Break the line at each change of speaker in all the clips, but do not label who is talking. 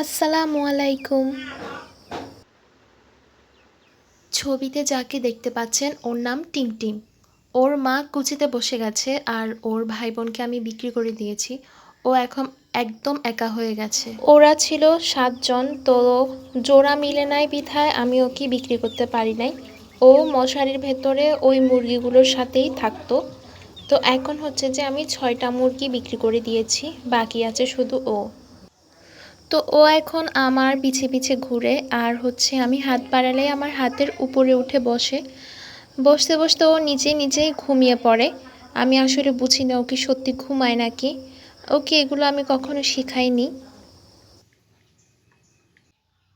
আসসালামু আলাইকুম। ছবিতে যাকে দেখতে পাচ্ছেন, ওর নাম টিমটিম। ওর মা কুচিতে বসে গেছে আর ওর ভাই বোনকে আমি বিক্রি করে দিয়েছি। ও এখন একদম একা হয়ে গেছে। ওরা ছিল সাতজন, তো জোড়া মিলে নাই বিধায় আমি ওকে বিক্রি করতে পারি নাই। ও মশারির ভেতরে ওই মুরগিগুলোর সাথেই থাকতো। তো এখন হচ্ছে যে আমি ছয়টা মুরগি বিক্রি করে দিয়েছি, বাকি আছে শুধু ও। তো ও এখন আমার পিছে পিছে ঘুরে আর হচ্ছে আমি হাত বাড়ালে আমার হাতের উপরে উঠে বসে। বসতে বসতে ও নিজে নিজেই ঘুমিয়ে পড়ে। আমি আসলে বুঝি না ও কি সত্যি ঘুমায় নাকি। ওকে এগুলো আমি কখনো শেখাইনি।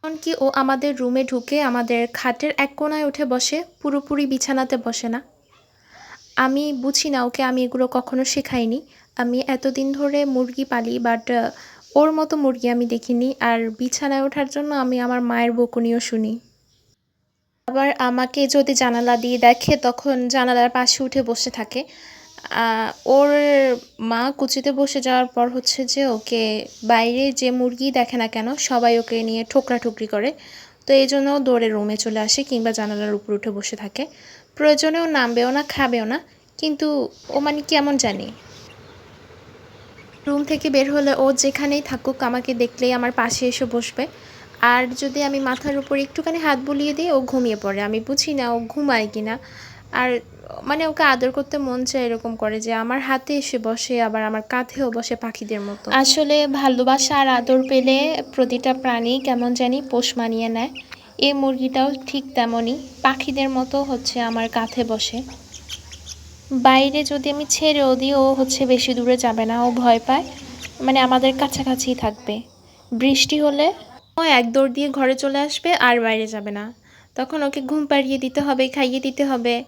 এমনকি ও আমাদের রুমে ঢুকে আমাদের খাটের এক কোনায় উঠে বসে, পুরোপুরি বিছানাতে বসে না। আমি বুঝি না ওকে আমি এগুলো কখনো শেখাইনি। আমি এতদিন ধরে মুরগি পালি বাট ওর মতো মুরগি আমি দেখিনি আর বিছানায় ওঠার জন্য আমি আমার মায়ের বকুনিও শুনি। আবার আমাকে যদি জানালা দিয়ে দেখে তখন জানালার পাশে উঠে বসে থাকে। ওর মা কুচিতে বসে যাওয়ার পর হচ্ছে যে ওকে বাইরে যে মুরগি দেখে না কেন সবাই ওকে নিয়ে ঠোকরাঠুকরি করে। তো এই জন্য দৌড়ে রুমে চলে আসে কিংবা জানালার উপর উঠে বসে থাকে। প্রয়োজনেও নামবেও না, খাবেও না। কিন্তু ও মানে কেমন জানি। রুম থেকে বের হলে ও যেখানেই থাকুক আমাকে দেখলেই আমার পাশে এসে বসবে। আর যদি আমি মাথার উপর একটুখানি হাত বুলিয়ে দিই, ও ঘুমিয়ে পড়ে। আমি বুঝি না ও ঘুমায় কিনা। আর মানে ওকে আদর করতে মন চায় এরকম করে যে আমার হাতে এসে বসে, আবার আমার কাঁধেও বসে পাখিদের মতো। আসলে ভালোবাসা আর আদর পেলে প্রতিটা প্রাণী কেমন জানি পোষ মানিয়ে নেয়। এই মুরগিটাও ঠিক তেমনই। পাখিদের মতো হচ্ছে আমার কাঁধে বসে। বাইরে যদি আমি ছেড়েও দিই, ও হচ্ছে বেশি দূরে যাবে না, ও ভয় পায়। মানে আমাদের কাছাকাছিই থাকবে। বৃষ্টি হলে ও এক দৌড় দিয়ে ঘরে চলে আসবে, আর বাইরে যাবে না। তখন ওকে ঘুম পাড়িয়ে দিতে হবে, খাইয়ে দিতে হবে।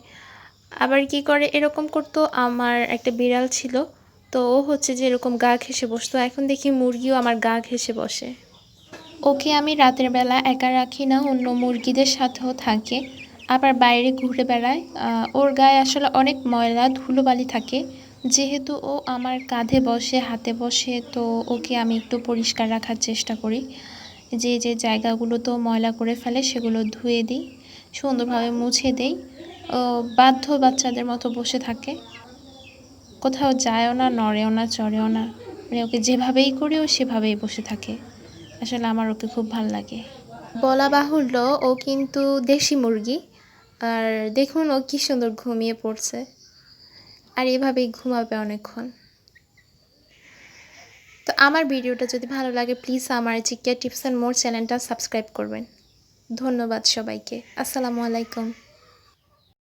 আবার কি করে? এরকম করতো আমার একটা বিড়াল ছিল। তো ও হচ্ছে যে এরকম গা ঘেসে বসতো। এখন দেখি মুরগিও আমার গা ঘেসে বসে। ওকে আমি রাতের বেলা একা রাখি না, অন্য মুরগিদের সাথেও থাকে। আবার বাইরে ঘুরে বেড়ায়। ওর গায়ে আসলে অনেক ময়লা, ধুলোবালি থাকে। যেহেতু ও আমার কাঁধে বসে, হাতে বসে, তো ওকে আমি একটু পরিষ্কার রাখার চেষ্টা করি। যে যে জায়গাগুলো তো ময়লা করে ফেলে, সেগুলো ধুয়ে দিই, সুন্দরভাবে মুছে দেই। ও বাধ্য বাচ্চাদের মতো বসে থাকে। কোথাও যায়ও না, নড়েও না, চড়েও না। মানে ওকে যেভাবেই করি, ও সেভাবেই বসে থাকে। আসলে আমার ওকে খুব ভালো লাগে। বলা বাহুল্য, ও কিন্তু দেশি মুরগি। আর দেখুন ও কী সুন্দর ঘুমিয়ে পড়ছে। আর এভাবেই ঘুমাবে অনেকক্ষণ। তো আমার ভিডিওটা যদি ভালো লাগে প্লিজ আমার চিকিয়া টিপস অ্যান্ড মোর চ্যানেলটা সাবস্ক্রাইব করবেন। ধন্যবাদ সবাইকে। আসসালামু আলাইকুম।